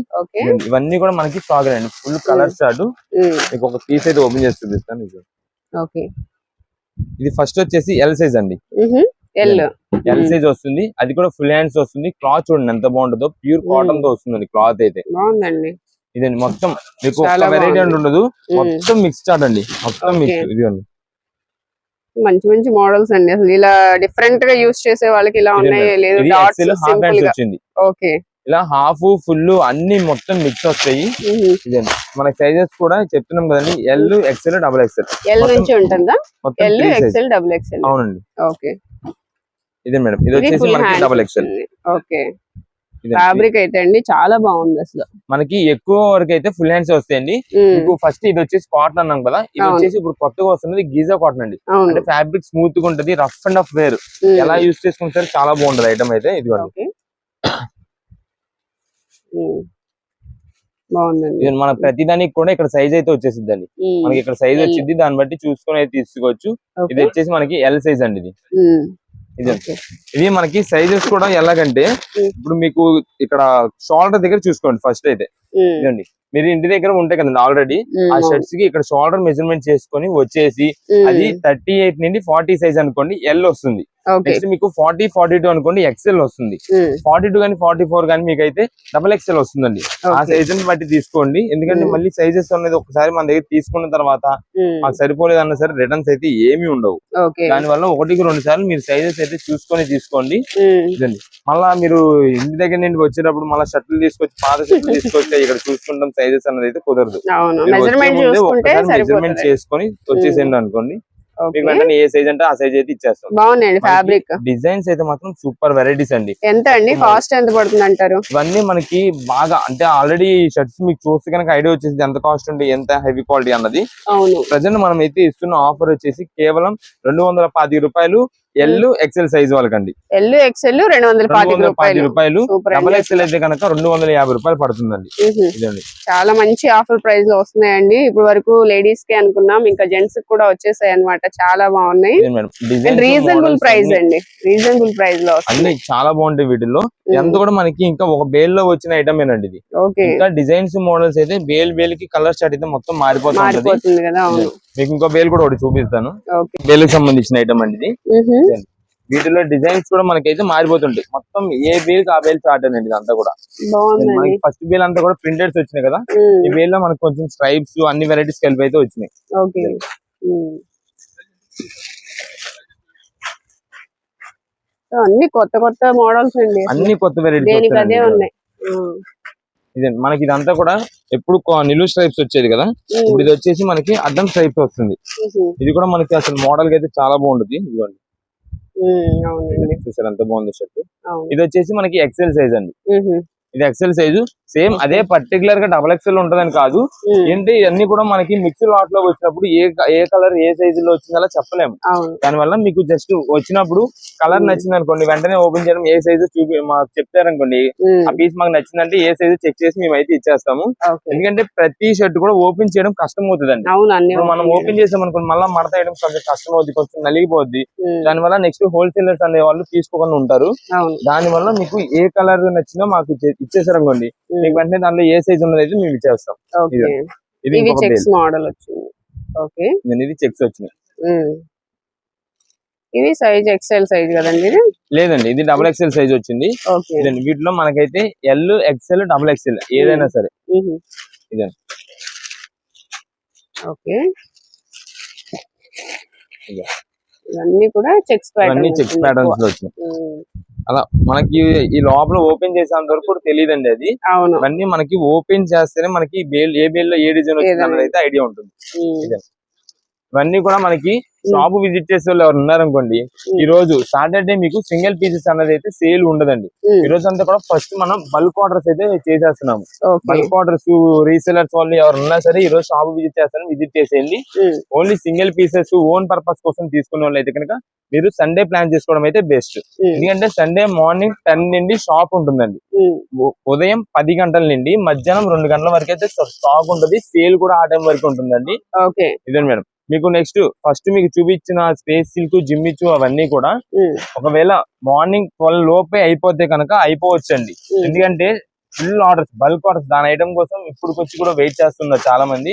ఇవన్నీ కూడా మనకి స్టాక్ అండి. ఫుల్ కలర్ చార్ట్ మీకు ఒక పీస్ అయితే ఓపెన్ చేసి చూపిస్తాను ఇది. ఓకే. ఇది ఫస్ట్ వచ్చేసి ఎల్ సైజ్ అండి. ఎల్ ఎల్ సైజ్ వస్తుంది. అది కూడా ఫుల్ హ్యాండ్స్ వస్తుంది. క్లాత్ చూడండి ఎంత బాగుంటుందో. ప్యూర్ కాటన్తో వస్తుంది క్లాత్ అయితే. బాగుందండి. ఇదండి మొత్తం. మీకు వెరైటీ ఉండదు. మొత్తం మిక్స్ చార్ట్ అండి. మొత్తం. మిక్స్ ఇదిగోండి. మంచి మంచి మోడల్స్ అండి. అసలు ఇలా డిఫరెంట్గా యూస్ చేసే వాళ్ళకి ఇలా ఉన్నాయి. లేదు ఎక్సెల్ వచ్చింది. ఓకే. ఇలా హాఫ్ ఫుల్ అన్ని మొత్తం మిక్స్ వస్తాయి. ఇదండి మన సైజెస్ కూడా చెప్తున్నాం కదండి. L XL double XL L నుంచి ఉంటుందా? ఎల్. ఎక్స్ఎల్ డబుల్ ఎక్స్ఎల్ అవునండి. ఓకే. ఇదే మేడం. ఇది వచ్చేసి మనకి డబుల్ ఎక్సెల్ ఓకే. ఫ్యాబ్రిక్ అయితే అండి చాలా బాగుంది అసలు. మనకి ఎక్కువ వరకు అయితే ఫుల్ హ్యాండ్స్ వస్తాయండి. ఫస్ట్ ఇది వచ్చేసి కాటన్ అన్నాం కదా ఇది. వచ్చేసి ఇప్పుడు కొత్తగా వస్తున్నది గీజా కాటన్ అండి. అంటే ఫ్యాబ్రిక్ స్మూత్గా ఉంటది రఫ్ అండ్ ఆఫ్ వేర్ ఎలా యూస్ చేసుకుంటారు చాలా బాగుంటది ఐటమ్ అయితే ఇది బాగుందండి. మన ప్రతిదానికి కూడా ఇక్కడ సైజ్ అయితే వచ్చేసింది అండి మనకి ఇక్కడ సైజ్. వచ్చింది దాన్ని బట్టి చూసుకొని అయితే తీసుకోవచ్చు. ఇది వచ్చేసి మనకి ఎల్ సైజ్ అండి ఇది. ఇది ఇది మనకి సైజెస్ కూడా ఎలాగంటే. ఇప్పుడు మీకు ఇక్కడ షోల్డర్ దగ్గర చూసుకోండి ఫస్ట్ అయితే. ఇదండి మీరు ఇంటి దగ్గర ఉంటాయి కదండి ఆల్రెడీ ఆ షర్ట్స్కి ఇక్కడ షోల్డర్ మెజర్మెంట్ చేసుకొని వచ్చేసి అది థర్టీ ఎయిట్ నుండి ఫార్టీ సైజ్ అనుకోండి ఎల్ వస్తుంది. నెక్స్ట్ మీకు ఫార్టీ ఫార్టీ టూ అనుకోండి ఎక్సెల్ వస్తుంది. ఫార్టీ టూ కానీ ఫార్టీ ఫోర్ కానీ మీకు అయితే డబల్ ఎక్సెల్ వస్తుందండి. ఆ సైజ్ని బట్టి తీసుకోండి. ఎందుకంటే. మళ్ళీ సైజెస్ అనేది ఒకసారి మన దగ్గర తీసుకున్న తర్వాత మాకు సరిపోలేదు అన్న సరే రిటర్న్స్ అయితే ఏమీ ఉండవు. దాని వల్ల ఒకటికి రెండు సార్లు మీరు సైజెస్ అయితే చూసుకొని తీసుకోండి. మళ్ళా మీరు ఇంటి దగ్గర నుండి వచ్చేటప్పుడు మళ్ళీ షర్ట్లు తీసుకొచ్చి పాత షర్ట్లు తీసుకొచ్చి ఇక్కడ చూసుకుంటాం సైజెస్ అన్నది అయితే కుదరదు మెజర్మెంట్ చేసుకొని అనుకోండి. ఓకే మీకు వెంటనే ఏ సైజ్ అంటే ఆ సైజ్ అయితే ఇచ్చేస్తాం. ఫ్యాబ్రిక్ డిజైన్స్ అయితే మాత్రం సూపర్ వెరైటీస్ అండి. ఎంత అండి? కాస్ట్ ఎంత పడుతుంది అంటారు? ఇవన్నీ మనకి బాగా అంటే ఆల్రెడీ షర్ట్స్ మీకు చూస్తే కనుక ఐడియా వచ్చేసి ఎంత కాస్ట్ ఉంటే ఎంత హెవీ క్వాలిటీ అన్నది. ప్రజెంట్ మనం అయితే ఇస్తున్న ఆఫర్ వచ్చేసి కేవలం రెండు రూపాయలు ఎల్ ఎక్సెల్ సైజ్ వాళ్ళకండి. ఎల్ ఎక్స్ఎల్ రెండు వందల రూపాయలు. డబల్ ఎక్సెల్ అయితే కనుక రెండు వందల యాభై రూపాయలు పడుతుందండి. ఇదండి. చాలా మంచి ఆఫర్ ప్రైస్లో వస్తున్నాయండి. ఇప్పుడు వరకు లేడీస్కి అనుకున్నాం. ఇంకా జెంట్స్ కూడా వచ్చేసాయి అన్నమాట. చాలా బాగున్నాయి. రీజనబుల్ ప్రైస్ అండి. రీజనబుల్ ప్రైస్లో అన్ని చాలా బాగుంటాయి వీటిల్లో. ఎంత కూడా మనకి ఇంకా ఒక బేల్లో వచ్చిన ఐటమ్ ఏనండి ఇది. ఓకే. ఇంకా డిజైన్స్ మోడల్స్ అయితే బేల్ బేల్కి కలర్ స్టార్ట్ అయితే మొత్తం మారిపోతుంది కదా మీకు ఇంకో బేల్ కూడా ఒకటి చూపిస్తాను. బేల్కి సంబంధించిన ఐటమ్ అండి ఇది. మ్హూ. వీటిలో డిజైన్స్ కూడా మనకైతే మారిపోతుంటాయి. మొత్తం ఏ బేల్ ఆ బేల్ స్టార్ట్ అండి ఇదంతా కూడా. మనకి ఫస్ట్ బేల్ అంతా కూడా ప్రింటెడ్స్ వచ్చినాయి కదా. ఈ బేల్లో మనకి కొంచెం స్ట్రైప్స్ అన్ని వెరైటీస్ కలిపి అయితే వచ్చినాయి. అన్ని కొత్త కొత్త మోడల్స్ అండి. అన్ని కొత్త వెరైటీస్ అదే ఉన్నాయి. మ్, ఇదే మనకి ఇదంతా కూడా ఎప్పుడు నిలువు స్ట్రైప్స్ వచ్చేది కదా. ఇప్పుడు ఇది వచ్చేసి మనకి అడ్డం స్ట్రైప్స్ వస్తుంది. ఇది కూడా మనకి అసలు మోడల్కి అయితే చాలా బాగుంటుంది. ఇదిగోండి. అవునండి. చూసారు ఎంత బాగుంది షర్ట్. ఇది వచ్చేసి మనకి ఎక్సెల్ సైజ్ అండి. ఇది ఎక్సెల్ సైజు సేమ్ అదే పర్టికులర్గా డబల్ ఎక్సెల్ ఉంటదని కాదు. ఉమ్, ఏంటి ఇవన్నీ కూడా మనకి మిక్స్ లాట్లో వచ్చినప్పుడు ఏ ఏ కలర్ ఏ సైజు లో వచ్చిందో చెప్పలేము. అవును. దానివల్ల మీకు జస్ట్ వచ్చినప్పుడు కలర్ Hmm. నచ్చింది అనుకోండి వెంటనే ఓపెన్ చేయడం ఏ సైజు చూపి మాకు చెప్తారనుకోండి ఉమ్, ఆ పీస్ మాకు నచ్చిందంటే ఏ సైజు చెక్ చేసి మేము అయితే ఇచ్చేస్తాము ఎందుకంటే ప్రతి షర్ట్ కూడా ఓపెన్ చేయడం కష్టం అవుతుందండి మనం ఓపెన్ చేసాం అనుకోండి మళ్ళీ మడత వేయడం కొంచెం కష్టం అవుతుంది కొంచెం నలిగిపోద్ది. దానివల్ల నెక్స్ట్ హోల్సేలర్స్ అనే వాళ్ళు తీసుకోకుండా ఉంటారు. దానివల్ల మీకు ఏ కలర్ నచ్చినా మాకు ఇచ్చేసారు అనుకోండి మీకు వెంటనే దాంట్లో ఏ సైజ్ ఉన్నది అయితే మేము ఇచ్చేస్తాం. ఇది చెక్స్ మోడల్ వచ్చింది. ఓకే. ఇది చెక్స్ వచ్చినాయి. ఇది సైజ్ ఎక్సెల్ సైజ్ కదండి ఇది? లేదండి ఇది డబుల్ ఎక్స్ఎల్ సైజ్ వచ్చింది. ఇదండి వీటిలో మనకైతే ఎల్ ఎక్స్ఎల్ డబుల్ ఎక్స్ఎల్ ఏదైనా సరే. మ్మ్. ఇదే. ఓకే. ఇవన్నీ కూడా చెక్స్ చెక్స్ ప్యాటర్న్స్లో వచ్చినాయి. అలా మనకి ఈ లోపల ఓపెన్ చేసేంత వరకు కూడా తెలియదండి అది. అవును. ఇవన్నీ మనకి ఓపెన్ చేస్తేనే మనకి బేల్ ఏ బేల్లో ఏ డిజైన్ వచ్చింది అయితే ఐడియా ఉంటుంది. ఇవన్నీ కూడా మనకి షాప్ విజిట్ చేసే వాళ్ళు ఎవరు ఉన్నారనుకోండి ఈ రోజు సాటర్డే మీకు సింగిల్ పీసెస్ అన్నది అయితే సేల్ ఉండదండి. ఈ రోజు అంతా కూడా ఫస్ట్ మనం బల్క్ ఆర్డర్స్ అయితే చేసేస్తున్నాము. బల్క్ ఆర్డర్స్ రీసెలర్స్ వాళ్ళు ఎవరు ఉన్నా సరే ఈ రోజు షాప్ విజిట్ చేస్తారని విజిట్ చేసేయండి. Only single pieces own purpose కోసం తీసుకునే వాళ్ళు అయితే కనుక మీరు సండే ప్లాన్ చేసుకోవడం అయితే బెస్ట్. ఎందుకంటే సండే మార్నింగ్ టెన్ నుండి షాప్ ఉంటుందండి. ఉదయం పది గంటల నుండి మధ్యాహ్నం రెండు గంటల వరకు అయితే స్టాక్ ఉంటుంది సేల్ కూడా ఆ టైం వరకు ఉంటుందండి. ఓకే ఇదండి మేడం? మీకు నెక్స్ట్ ఫస్ట్ మీకు చూపించిన స్పేస్ సిల్క్ జిమ్మిచ్చు అవన్నీ కూడా. ఒకవేళ మార్నింగ్ ట్వెల్వ్ లోపే అయిపోతే కనుక అయిపోవచ్చండి మ్మ్. ఎందుకంటే ఫుల్ ఆర్డర్స్ బల్క్ ఆర్డర్స్ దాని ఐటమ్ కోసం ఇప్పుడు వచ్చి కూడా వెయిట్ చేస్తున్నారు చాలా మంది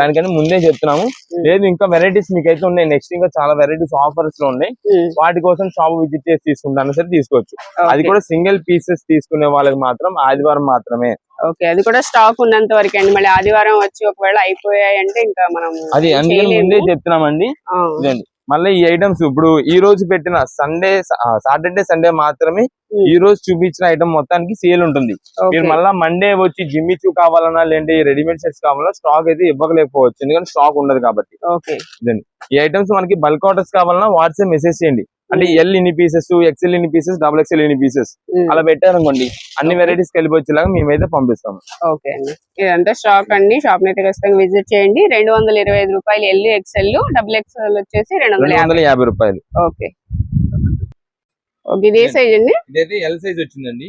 దానికని ముందే చెప్తున్నాము. లేదు ఇంకా వెరైటీస్ మీకు అయితే ఉన్నాయి నెక్స్ట్ ఇంకా చాలా వెరైటీస్ ఆఫర్స్లో ఉన్నాయి. వాటి కోసం షాప్ విజిట్ చేసి తీసుకుంటాను సరే తీసుకోవచ్చు అది. కూడా సింగిల్ పీసెస్ తీసుకునే వాళ్ళకి మాత్రం ఆదివారం మాత్రమే ఓకే అది కూడా స్టాక్ ఉన్నంత వరకు అండి మళ్ళీ ఆదివారం వచ్చి ఒకవేళ అయిపోయాయి అంటే ఇంకా మనం అది అందుకని. ముందే చెప్తున్నామండి. ఇదండి మళ్ళీ ఈ ఐటమ్స్ ఇప్పుడు ఈ రోజు పెట్టిన సండే సాటర్డే సండే మాత్రమే. ఈ రోజు చూపించిన ఐటమ్ మొత్తానికి సేల్ ఉంటుంది. మీరు మళ్ళీ మండే వచ్చి జిమ్మిచూ కావాలన్నా లేదంటే రెడీమేడ్ సెట్స్ కావాలన్నా స్టాక్ అయితే ఇవ్వలేకపోవచ్చు. ఎందుకంటే స్టాక్ ఉండదు కాబట్టి. ఓకే. ఈ ఐటమ్స్ మనకి బల్క్ ఆర్డర్స్ కావాలన్నా వాట్సాప్ మెసేజ్ చేయండి. అంటే ఎల్ ఇన్ని పీసెస్ ఎక్సెల్ ఇన్ని పీసెస్ డబుల్ ఎక్సెల్ ఇన్ని పీసెస్ మ్మ్. అలా పెట్టారనుకోండి అన్ని. వెరైటీస్ కలిపి వచ్చేలాగా మేమైతే పంపిస్తాము. ఓకే అండి. ఇదంతా స్టాక్ అండి. షాప్ అయితే ఖచ్చితంగా విజిట్ చేయండి. రెండు వందల ఇరవై ఐదు రూపాయలు ఎల్ ఎక్స్ఎల్ డబుల్ ఎక్స్ఎల్ వచ్చేసి రెండు వందల యాభై. రూపాయలు. ఓకే ఓకే ఇది సైజ్ అండి? ఇదైతే ఎల్ సైజ్ వచ్చిందండి.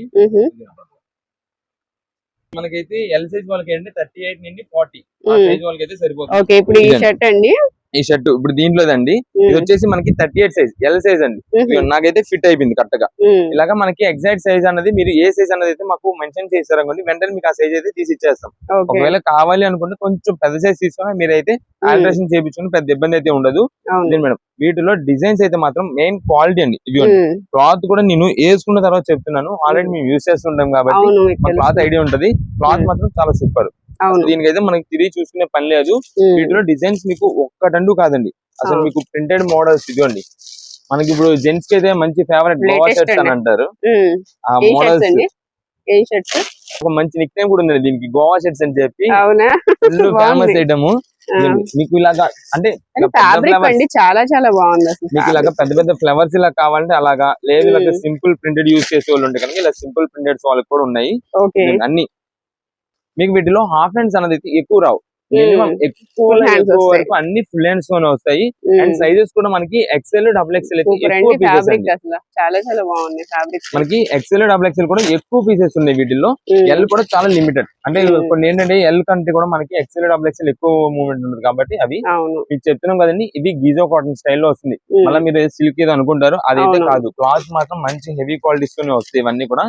మనకైతే ఎల్ సైజ్ వాళ్ళకి అంటే థర్టీ ఎయిట్ నుండి ఫార్టీ. సైజ్ వాళ్ళకి అయితే సరిపోతుంది. ఓకే ఇప్పుడు ఈ. షర్ట్ అండి. ఈ షర్ట్ ఇప్పుడు దీంట్లోదండి. ఇది వచ్చేసి మనకి thirty eight size L size అండి. నాకైతే ఫిట్ అయిపోయింది కరెక్ట్గా ఇలాగా మనకి ఎగ్జాక్ట్ సైజ్ అన్నది మీరు ఏ సైజ్ అన్నది అయితే మాకు మెన్షన్ చేశారనుకోండి వెంటనే మీకు ఆ సైజ్ అయితే తీసి ఇచ్చేస్తాం ఒకవేళ కావాలి అనుకుంటే కొంచెం పెద్ద సైజ్ తీసుకుని మీరైతే ఆల్టరేషన్ చేయించుకుని పెద్ద ఇబ్బంది అయితే ఉండదు. మేడం వీటిలో డిజైన్స్ అయితే మాత్రం మెయిన్ క్వాలిటీ అండి ఇవి. క్లాత్ కూడా నేను వేసుకున్న తర్వాత చెప్తున్నాను ఆల్రెడీ మేము యూస్ చేస్తుంటాం కాబట్టి క్లాత్. ఐడియా ఉంటది. క్లాత్. మాత్రం చాలా సూపర్. దీనికైతే మనకి తిరిగి చూసుకునే పని లేదు. వీటిలో డిజైన్స్ మీకు ఒక్కటండు కాదండి అసలు. మీకు ప్రింటెడ్ మోడల్స్ ఇదిగోండి మనకి ఇప్పుడు జెంట్స్కి అయితే మంచి ఫేవరెట్ గోవా షర్ట్స్ అని. అంటారు. ఆ మోడల్స్ ఒక మంచి నిక్ నేమ్ కూడా ఉంది దీనికి గోవా షర్ట్స్ అని చెప్పి ఫేమస్. ఐటమ్. మీకు ఇలాగా అంటే చాలా చాలా బాగుంది మీకు ఇలాగా పెద్ద పెద్ద ఫ్లవర్స్ ఇలా కావాలంటే అలాగా లేదు ఇలాగ. సింపుల్ ప్రింటెడ్ యూస్ చేసే వాళ్ళు ఉంటే కనుక ఇలా సింపుల్ ప్రింటెడ్స్ వాళ్ళకి కూడా ఉన్నాయి అన్ని మీకు వీటిలో హాఫ్ హ్యాండ్స్ అనేది ఎక్కువ రావు. మినిమం ఎక్కువ hands ఎక్కువ. వరకు అన్ని ఫుల్ హ్యాండ్స్ తోనే వస్తాయి. అండ్ సైజెస్ కూడా మనకి ఎక్సెల్ డబుల్ ఎక్సెల్ మనకి ఎక్సెల్ డబుల్ ఎక్సెల్ కూడా ఎక్కువ పీసెస్ ఉన్నాయి వీటిల్లో. ఎల్ కూడా చాలా లిమిటెడ్ అంటే Hmm. కొన్ని ఏంటంటే ఎల్ కంటే కూడా మనకి ఎక్సెల్ డబుల్ ఎక్సెల్ ఎక్కువ మూవ్మెంట్ ఉంటుంది కాబట్టి అవి మీకు చెప్తున్నాం కదండి ఇది గీజో కాటన్ స్టైల్లో వస్తుంది. మ్మ్. మళ్ళీ మీరు సిల్క్ ఏదో అనుకుంటారు అదైతే. కాదు. క్లాత్ మాత్రం మంచి హెవీ క్వాలిటీస్ తోనే వస్తాయి ఇవన్నీ కూడా.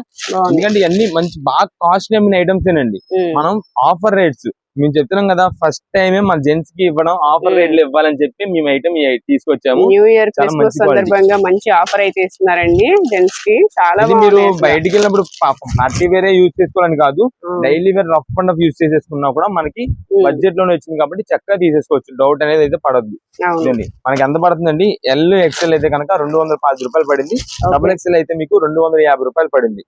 ఎందుకంటే ఇవన్నీ మంచి బాగా కాస్ట్లీ అమ్మిన ఐటమ్స్ ఏనండి. మనం ఆఫర్ రేట్స్ మేము చెప్తున్నాం కదా ఫస్ట్ టైమే మన జెంట్స్కి ఇవ్వడం ఆఫర్ Hmm. రేట్లు ఇవ్వాలని చెప్పి మేము ఐటమ్ తీసుకొచ్చాము. New year. సందర్భంగా మంచి ఆఫర్ అయితే ఇస్తున్నారండి జెంట్స్కి. చాలా మీరు. బయటికి వెళ్ళినప్పుడు పార్టీ వేరే యూజ్ చేసుకోవాలని కాదు. Daily wear rough and off use చేసేసుకున్నా కూడా మనకి. బడ్జెట్లోనే వచ్చింది కాబట్టి చక్కగా తీసేసుకోవచ్చు. డౌట్ అనేది అయితే పడద్దు. మనకి ఎంత పడుతుందండి? ఎల్ ఎక్సెల్ అయితే కనుక రెండు వందల రూపాయలు పడింది. డబుల్ ఎక్సెల్ అయితే మీకు రెండు వందల యాభై రూపాయలు పడింది.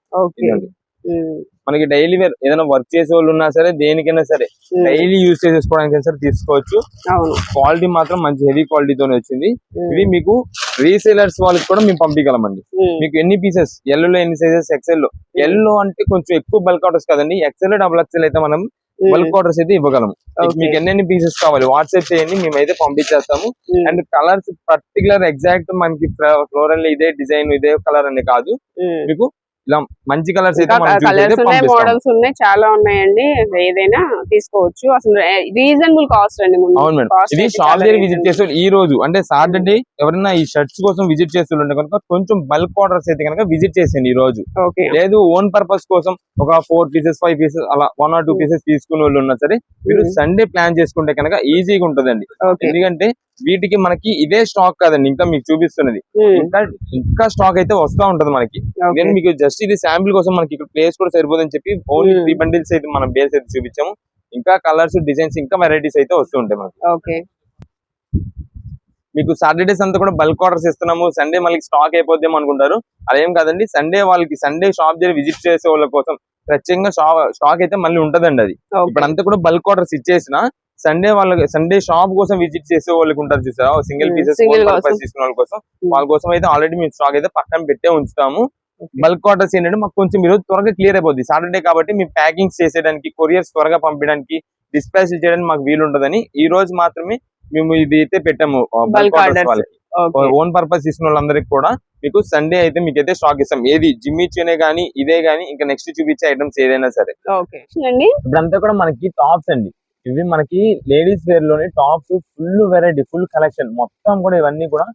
మనకి డైలీ వేర్ ఏదైనా వర్క్ చేసే వాళ్ళు ఉన్నా సరే దేనికైనా సరే డైలీ యూస్ చేసేసుకోవడానికి సరే తీసుకోవచ్చు. క్వాలిటీ మాత్రం మంచి హెవీ క్వాలిటీతోనే వచ్చింది. ఇవి మీకు రీసేలర్స్ వాళ్ళకి కూడా మేము పంపించగలమండి మీకు ఎన్ని పీసెస్ ఎల్లో ఎన్ని సైజెస్ ఎక్సెల్లో? ఎల్లో అంటే కొంచెం ఎక్కువ బల్క్ ఆర్డర్స్ కదండి. ఎక్సెల్ డబుల్ ఎక్సెల్ అయితే మనం బల్క్ ఆర్డర్స్ అయితే ఇవ్వగలం. మీకు ఎన్ని పీసెస్ కావాలి వాట్సాప్ చేయండి మేమైతే పంపించేస్తాము. అండ్ కలర్స్ పర్టికులర్ ఎగ్జాక్ట్ మనకి ఫ్లోరల్ ఇదే డిజైన్ ఇదే కలర్ అని కాదు. మీకు ఇలా మంచి కలర్స్ ఉన్నాయి. మోడల్స్ ఉన్నాయి చాలా ఉన్నాయండి. ఏదైనా తీసుకోవచ్చు. అసలు రీజనబుల్ కాస్ట్ అండి అవును మేడం. ఇది షాప్ దగ్గర విజిట్ reasonable. చేసే ఈ రోజు అంటే సాటర్డే ఎవరైనా ఈ షర్ట్స్ కోసం విజిట్ చేస్తుంటే కనుక కొంచెం బల్క్ ఆర్డర్స్ అయితే కనుక విజిట్ చేసేయండి ఈ రోజు. లేదు ఓన్ పర్పస్ కోసం ఒక ఫోర్ పీసెస్ ఫైవ్ పీసెస్ అలా one or two Hmm. Pieces తీసుకునే వాళ్ళు ఉన్నా సరే మీరు Hmm. సండే ప్లాన్ చేసుకుంటే కనుక ఈజీగా ఉంటుందండి. ఎందుకంటే వీటికి మనకి ఇదే స్టాక్ కాదండి. ఇంకా మీకు చూపిస్తున్నది. ఇంకా ఇంకా స్టాక్ అయితే వస్తా ఉంటది మనకి. నేను మీకు జస్ట్ ఇది శాంపిల్ కోసం మనకి ఇక్కడ ప్లేస్ కూడా సరిపోదని చెప్పి ఓన్లీ. త్రీ బండిల్స్ అయితే మనం బేస్ అయితే చూపించాము. ఇంకా కలర్స్ డిజైన్స్ ఇంకా వెరైటీస్ అయితే వస్తూ ఉంటాయి మనకి. ఓకే. మీకు సాటర్డేస్ అంతా కూడా బల్క్ ఆర్డర్స్ ఇస్తున్నాము. సండే మళ్ళీ స్టాక్ అయిపోద్దాం అనుకుంటారు. అదేం కాదండి సండే వాళ్ళకి సండే షాప్ దగ్గర విజిట్ చేసే వాళ్ళ కోసం ప్రత్యేకంగా స్టాక్ అయితే మళ్ళీ ఉంటదండి అది. ఇప్పుడు అంతా కూడా బల్క్ ఆర్డర్స్ ఇచ్చేసిన సండే వాళ్ళకి సండే షాప్ కోసం విజిట్ చేసే వాళ్ళకి ఉంటారు చూసారా సింగిల్ Hmm, పీసెస్. తీసుకున్న వాళ్ళ కోసం. వాళ్ళ కోసం అయితే ఆల్రెడీ మేము స్టాక్ అయితే పక్కన పెట్టే ఉంచుతాము. బల్క్ ఆర్డర్స్ ఏంటంటే మాకు కొంచెం మీరు త్వరగా క్లియర్ అయిపోద్ది. సాటర్డే కాబట్టి మేము ప్యాకింగ్స్ చేసేయడానికి కొరియర్స్ త్వరగా పంపించడానికి డిస్పాచ్ చేయడానికి మాకు వీలు ఉంటదని ఈ రోజు మాత్రమే మేము ఇది అయితే పెట్టాము బల్క్ ఆర్డర్స్. వాళ్ళకి. ఓన్ పర్పస్ తీసుకున్న వాళ్ళందరికీ కూడా మీకు సండే అయితే మీకు అయితే స్టాక్ ఇస్తాం. ఏది? జిమ్ ఇచ్చేనే గానీ ఇదే గానీ ఇంకా నెక్స్ట్ చూపించే ఐటమ్స్ ఏదైనా సరే. ఇప్పుడంతా కూడా మనకి టాప్స్ అండి. ఇవి మనకి ladies వేర్లోనే tops full variety full collection. మొత్తం కూడా ఇవన్నీ కూడా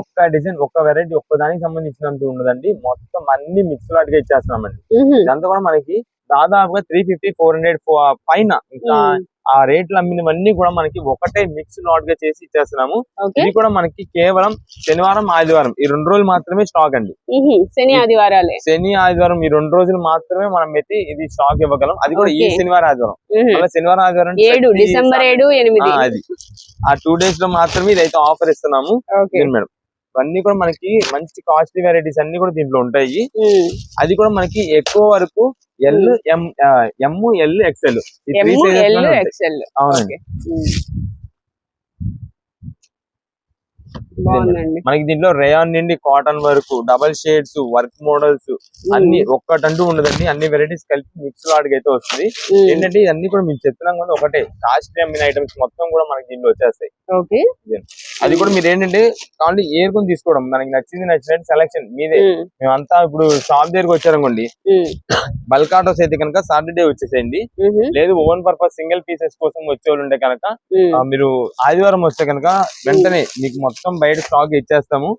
ఒక్క డిజైన్ ఒక్క వెరైటీ ఒక్క దానికి సంబంధించినంత ఉండదండి. మొత్తం అన్ని మిక్స్ లాట్గా ఇచ్చేస్తున్నామండి. ఉహుం, ఇదంతా కూడా మనకి దాదాపుగా త్రీ ఫిఫ్టీ ఫోర్ హండ్రెడ్ పైన ఇంకా ఆ రేట్లు అమ్మినవన్నీ కూడా మనకి ఒకటే మిక్స్ లాట్గా చేసి ఇచ్చేస్తున్నాము. ఇది కూడా మనకి కేవలం శనివారం ఆదివారం. ఈ రెండు రోజులు మాత్రమే స్టాక్ అండి. శని ఆదివారాలే. శని ఆదివారం ఈ రెండు రోజులు మాత్రమే మనం అయితే ఇది స్టాక్ ఇవ్వగలం. అది కూడా ఈ. శనివారం ఆదివారం. మళ్ళీ శనివారం ఆదివారం ఏడు డిసెంబర్ ఏడు ఎనిమిది. ఆ, అది. ఆ టూ డేస్లో మాత్రమే ఇదైతే ఆఫర్ ఇస్తున్నాము. మేడం. ఇవన్నీ కూడా మనకి మంచి కాస్ట్లీ వెరైటీస్ అన్ని కూడా దీంట్లో ఉంటాయి. అది కూడా మనకి ఎక్కువ వరకు L M M L. XL అవునండి ఓకే ఉమ్. బాగుందండి మనకి దీంట్లో రేయాన్ నుండి కాటన్ వరకు డబల్ షేడ్స్ వర్క్ మోడల్స్ అన్ని ఒక్కటంటూ ఉండదండి. అన్ని వెరైటీస్ కలిపి మిక్స్ లాడ్గా అయితే వస్తుంది ఏంటంటే ఇవన్నీ కూడా మీకు చెప్తున్నాం కదా ఒకటే. కాస్ట్లీ అమ్మిన ఐటమ్స్ మొత్తం కూడా మనకి దీంట్లో వచ్చేస్తాయి. ఓకే. అది కూడా మీరు ఏంటంటే కావాలి ఏరుకొని తీసుకోవడం. మనకి నచ్చింది నచ్చినట్టు సెలెక్షన్ మీదే. మేమంతా ఇప్పుడు షాప్ దగ్గరకు వచ్చారనుకోండి. బల్క్ ఆటోస్ అయితే కనుక సాటర్డే వచ్చేసేయండి. లేదు ఓన్ పర్పస్ సింగిల్ పీసెస్ కోసం వచ్చే వాళ్ళు ఉంటే కనుక మీరు ఆదివారం వస్తే కనుక వెంటనే మీకు మొత్తం బయట స్టాక్ ఇచ్చేస్తాము.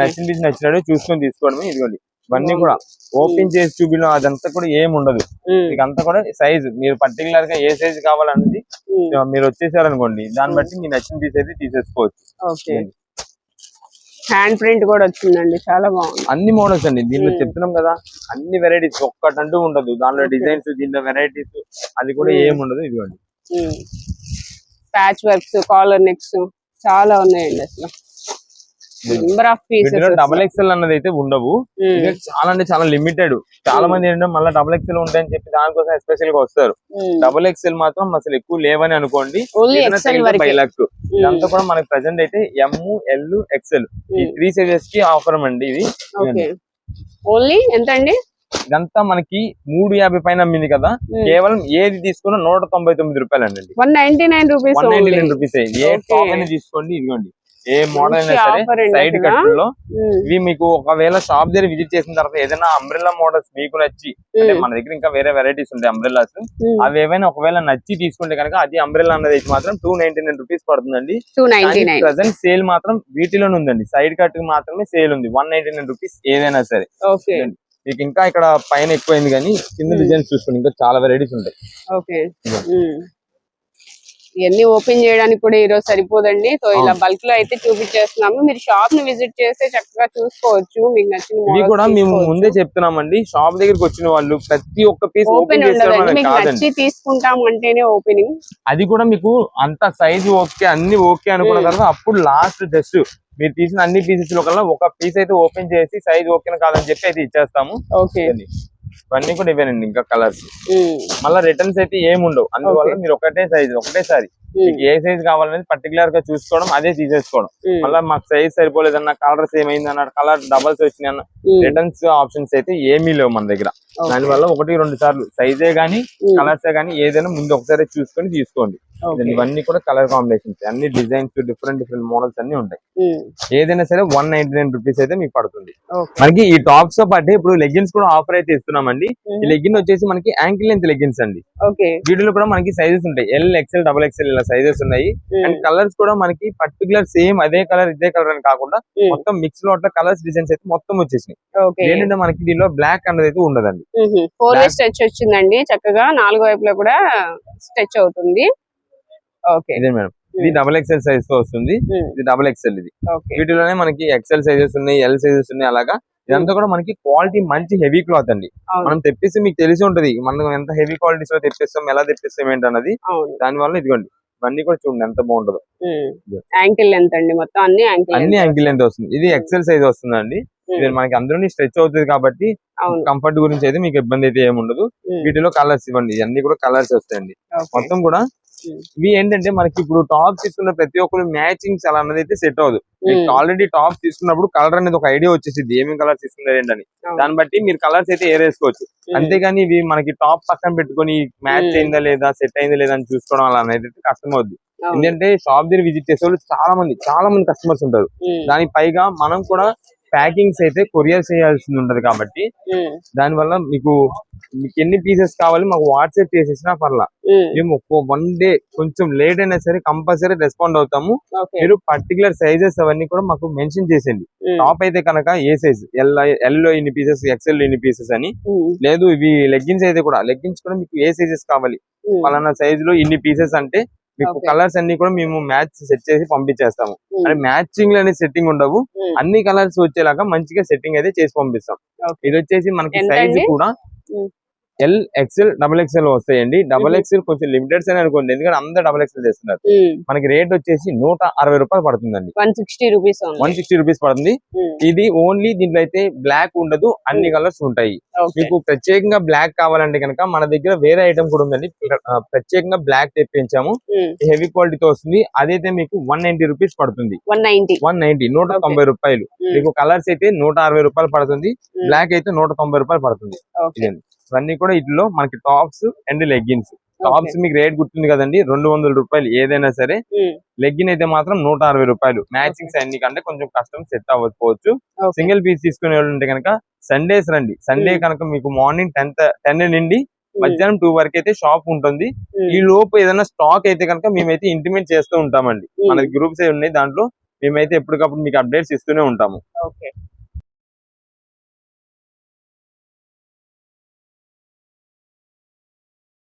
నచ్చిన పీస్ నచ్చినట్టు చూసుకొని తీసుకోవడమే ఇదిగోండి. ఇవన్నీ. కూడా ఓపెన్ చేసి చూపించడం అదంతా కూడా ఏం ఉండదు. అంతా కూడా సైజ్ మీరు పర్టికులర్గా ఏ సైజ్ కావాలన్నది మీరు వచ్చేసారనుకోండి దాన్ని బట్టి మీ నచ్చిన పీస్ అయితే తీసేసుకోవచ్చు. హ్యాండ్ ప్రింట్ కూడా వచ్చిందండి. చాలా బాగుంది. అన్ని మోడల్స్ అండి. దీనిలో. చెప్తున్నాం కదా అన్ని వెరైటీస్ ఒక్కటంటూ ఉండదు. దానిలో. డిజైన్స్ దీనిలో వెరైటీస్ అది కూడా Hmm. ఏం ఉండదు. ఇదిగోండి. ప్యాచ్ వర్క్స్ కాలర్ నెక్స్ చాలా ఉన్నాయండి అసలు. Number of pieces double XL అన్నది అయితే ఉండవు. ఇది చాలా అంటే చాలా లిమిటెడ్ చాలా Hmm. మంది ఏంటంటే మళ్ళీ డబల్ ఎక్స్ఎల్ ఉంటాయని చెప్పి దానికోసం ఎస్పెషల్గా వస్తారు. డబల్ ఎక్స్ఎల్ మాత్రం అసలు ఎక్కువ లేవని అనుకోండి. ఎక్సెల్ లాక్ ఇదంతా కూడా మనకి ప్రెసెంట్ అయితే ఎమ్ ఎల్ ఎక్స్ఎల్ ఈ త్రీ సైజెస్కి ఆఫర్ అండి ఇది. ఓన్లీ ఎంత అండి ఇదంతా మనకి మూడు యాభై పైన అమ్మింది కదా. కేవలం ఏది తీసుకున్నా నూట తొంభై తొమ్మిది రూపాయలు అండి one ninety nine rupees one ninety nine rupees. ఏ తీసుకోండి ఇదిగోండి. ఏ మోడల్ అయినా సరే సైడ్ అసలు. కట్టుల్లో ఇవి మీకు ఒకవేళ షాప్ దగ్గర విజిట్ చేసిన తర్వాత ఏదైనా అంబ్రెల్లా మోడల్స్ మీకు నచ్చి అంటే మన దగ్గర ఇంకా వేరే వెరైటీస్ ఉంటాయి అంబ్రెల్లాస్ అవి ఏవైనా ఒకవేళ నచ్చి తీసుకుంటే కనుక అది అంబ్రెల్లా అన్నది మాత్రం టూ నైన్టీ నైన్ రూపీస్ పడుతుందండి ప్రజెంట్ సేల్ మాత్రం వీటిలోనే ఉందండి. సైడ్ కట్ మాత్రమే సేల్ ఉంది. వన్ నైన్టీ నైన్ రూపీస్ ఏదైనా సరే. ఓకే. మీకు ఇంకా ఇక్కడ పైన ఎక్కువైంది కానీ కింద. డిజైన్స్ చూసుకోండి ఇంకా చాలా వెరైటీస్ ఉంటాయి. ఓకే. ఇవన్నీ ఓపెన్ చేయడానికి కూడా ఈరోజు సరిపోదండి. సో ఇలా. బల్క్లో అయితే చూపించేస్తున్నాము. మీరు షాప్ని విజిట్ చేస్తే చక్కగా చూసుకోవచ్చు. మీకు నచ్చిన ఇవి కూడా మేము ముందే చెప్తున్నామండి. షాప్ దగ్గరికి వచ్చిన వాళ్ళు ప్రతి ఒక్క పీస్ ఓపెన్ మీకు నచ్చి తీసుకుంటాం అంటేనే ఓపెనింగ్ అది కూడా మీకు అంత సైజ్ ఓకే అన్ని ఓకే అనుకున్న. తర్వాత అప్పుడు లాస్ట్ జస్ట్ మీరు తీసిన అన్ని పీసెస్లో కల్లా ఒక పీస్ అయితే ఓపెన్ చేసి సైజ్ ఓకే కాదని చెప్పి అయితే ఇచ్చేస్తాము. ఓకే. ఇవన్నీ కూడా ఇవేనండి ఇంకా కలర్స్ మళ్ళీ రిటర్న్స్ అయితే ఏమి ఉండవు అందువల్ల. మీరు ఒకటే సైజ్ ఒకటేసారి మీకు ఏ సైజ్ కావాలనేది పర్టికులర్గా చూసుకోవడం అదే తీసేసుకోవడం. మళ్ళీ మాకు సైజ్ సరిపోలేదన్న కలర్స్ ఏమైంది అన్న కలర్ డబల్స్ వచ్చినాయి అన్న. రిటర్న్స్ ఆప్షన్స్ అయితే ఏమీ లేవు మన దగ్గర. దానివల్ల ఒకటి రెండు సార్లు సైజే గానీ కలర్సే గానీ ఏదైనా ముందు ఒకసారి చూసుకొని తీసుకోండి. ఇవన్నీ కూడా కలర్ కాంబినేషన్స్ అన్ని డిజైన్స్ డిఫరెంట్ డిఫరెంట్ మోడల్స్ అన్ని ఉంటాయి. ఏదైనా సరే వన్ నైన్టీ నైన్ రూపీస్ అయితే మీకు పడుతుంది. మనకి ఈ టాప్స్తో పాటు ఇప్పుడు లెగ్గిన్స్ కూడా ఆఫర్ అయితే ఇస్తున్నామండి. ఈ లెగ్గిన్ వచ్చేసి మనకి యాంకిల్ లెంత్ లెగ్గిన్స్ అండి. వీటిలో కూడా మనకి సైజెస్ ఉంటాయి. ఎల్ ఎక్స్ఎల్ డబల్ ఎక్స్ఎల్ ఇలా సైజెస్ ఉన్నాయి. అండ్ కలర్స్ కూడా మనకి పర్టికులర్ సేమ్ అదే కలర్ ఇదే కలర్ అని కాకుండా మొత్తం మిక్స్లో అట్లా కలర్స్ డిజైన్స్ అయితే మొత్తం వచ్చేసినాయి. ఏంటంటే మనకి దీనిలో బ్లాక్ అన్నది అయితే ఉండదండి. ఫోర్ స్ట్రెచ్ వచ్చిందండి. చక్కగా నాలుగు వైపులా కూడా స్ట్రెచ్ అవుతుంది. ఓకే. ఇదే మేడం. ఇది డబల్ ఎక్స్ఎల్ సైజ్తో వస్తుంది. ఇది డబల్ ఎక్స్ఎల్ ఇది. వీటిలోనే మనకి ఎక్స్ఎల్ సైజెస్ ఉన్నాయి ఎల్ సైజెస్ ఉన్నాయి అలాగా. ఇదంతా కూడా మనకి క్వాలిటీ మంచి హెవీ క్లాత్ అండి. మనం తెప్పిస్తే మీకు తెలిసి ఉంటది. మనం ఎంత హెవీ క్వాలిటీస్లో తెప్పిస్తాం ఎలా తెప్పిస్తాం ఏంటన్నది. అవును. దాని వల్ల ఇదిగోండి. ఇవన్నీ కూడా చూడండి ఎంత బాగుంటుందో. యాంకిల్ లెంత్ అండి మొత్తం అన్ని యాంకిల్ అన్ని యాంకిల్ లెంత్ వస్తుంది. ఇది. ఎక్సెల్ సైజ్ వస్తుందండి. ఇది మనకి అందరూ స్ట్రెచ్ అవుతుంది కాబట్టి కంఫర్ట్ గురించి అయితే మీకు ఇబ్బంది అయితే ఏమి ఉండదు ఉమ్, వీటిలో కలర్స్ ఇవ్వండి. ఇవన్నీ కూడా కలర్స్ వస్తాయండి. మొత్తం కూడా. ఇవి ఏంటంటే మనకి ఇప్పుడు టాప్ తీసుకున్న ప్రతి ఒక్కరు మ్యాచింగ్స్ అలా అన్నది అయితే సెట్ అవ్వదు. ఆల్రెడీ టాప్ తీసుకున్నప్పుడు కలర్ అనేది ఒక ఐడియా వచ్చేసింది ఏమేమి కలర్ తీసుకున్నారు ఏంటని. దాన్ని బట్టి మీరు కలర్స్ అయితే ఏరేసుకోవచ్చు అంతేగాని ఇవి మనకి టాప్ పక్కన పెట్టుకొని మ్యాచ్. అయిందా లేదా సెట్ అయిందా లేదా అని చూసుకోవడం అలా అనేది కష్టం అవుద్ది. ఎందుకంటే షాప్ దగ్గర విజిట్ చేసే వాళ్ళు చాలా మంది చాలా మంది కస్టమర్స్ ఉంటారు. దానికి పైగా మనం కూడా ప్యాకింగ్స్ అయితే కొరియర్ చేయాల్సి ఉంటది కాబట్టి దానివల్ల మీకు మీకు ఎన్ని పీసెస్ కావాలి మాకు వాట్సాప్ చేసేసినా పర్లా. మేము వన్ డే కొంచెం లేట్ అయినా సరే కంపల్సరీ రెస్పాండ్ అవుతాము. మీరు పర్టికులర్ సైజెస్ అవన్నీ కూడా మాకు మెన్షన్ చేసేయండి. టాప్ అయితే కనుక ఏ సైజ్ ఎల్ ఎల్లో ఇన్ని పీసెస్ ఎక్సెల్ ఇన్ని పీసెస్ అని. లేదు ఇవి లెగ్గిన్స్ అయితే కూడా. లెగ్గిన్స్ కూడా మీకు ఏ సైజెస్ కావాలి? పలానా సైజ్లో ఇన్ని పీసెస్ అంటే మీకు. కలర్స్ అన్ని కూడా మేము మ్యాచ్ సెట్ చేసి పంపించేస్తాము అంటే మ్యాచింగ్లో సెట్టింగ్ ఉండవు అన్ని కలర్స్ వచ్చేలాగా మంచిగా సెట్టింగ్ అయితే చేసి పంపిస్తాం. ఇది వచ్చేసి మనకి సైజ్? కూడా. ఎల్ ఎక్స్ఎల్ డబల్ ఎక్స్ఎల్ వస్తాయండి. డబల్. ఎక్స్ఎల్ కొంచెం లిమిటెడ్స్ అని అనుకోండి. ఎందుకంటే అందరు డబల్ ఎక్స్ఎల్ చేస్తున్నారు. మనకి రేట్ వచ్చేసి నూట అరవై రూపాయలు పడుతుందండి. One sixty rupees one sixty rupees పడుతుంది. ఇది ఓన్లీ దీంట్లో అయితే బ్లాక్ ఉండదు. అన్ని. కలర్స్ ఉంటాయి. మీకు ప్రత్యేకంగా బ్లాక్ కావాలంటే కనుక మన దగ్గర వేరే ఐటమ్ కూడా ఉందండి. ప్రత్యేకంగా బ్లాక్ తెప్పించాము హెవీ క్వాలిటీతో వస్తుంది. అదైతే మీకు వన్ నైన్టీ రూపీస్ పడుతుంది. వన్ నైన్టీ వన్ నైన్టీ నూట. తొంభై రూపాయలు. మీకు కలర్స్ అయితే నూట అరవై రూపాయలు పడుతుంది. బ్లాక్ అయితే నూట తొంభై రూపాయలు పడుతుంది. ఇవన్నీ కూడా ఇట్లో మనకి టాప్స్ అండ్ లెగ్గిన్స్ టాప్స్. మీకు రేట్ గుర్తుంది కదండి? రెండు వందల రూపాయలు ఏదైనా సరే. లెగ్గిన్ అయితే మాత్రం నూట అరవై రూపాయలు. మ్యాచింగ్స్ అన్ని కంటే కొంచెం కష్టం సెట్ అవ్వకపోవచ్చు. సింగిల్ పీస్ తీసుకునే వాళ్ళు ఉంటే కనుక సండేస్ రండి. Sunday Hmm. కనుక మీకు మార్నింగ్ టెన్ టెన్ నుండి ఉమ్, మధ్యాహ్నం టూ వరకు అయితే షాప్ ఉంటుంది. ఈ లోపు ఏదైనా స్టాక్ అయితే కనుక మేమైతే ఇంటిమేట్ చేస్తూ ఉంటామండి. మన గ్రూప్స్ ఉన్నాయి దాంట్లో. మేమైతే ఎప్పటికప్పుడు మీకు అప్డేట్స్ ఇస్తూనే ఉంటాము.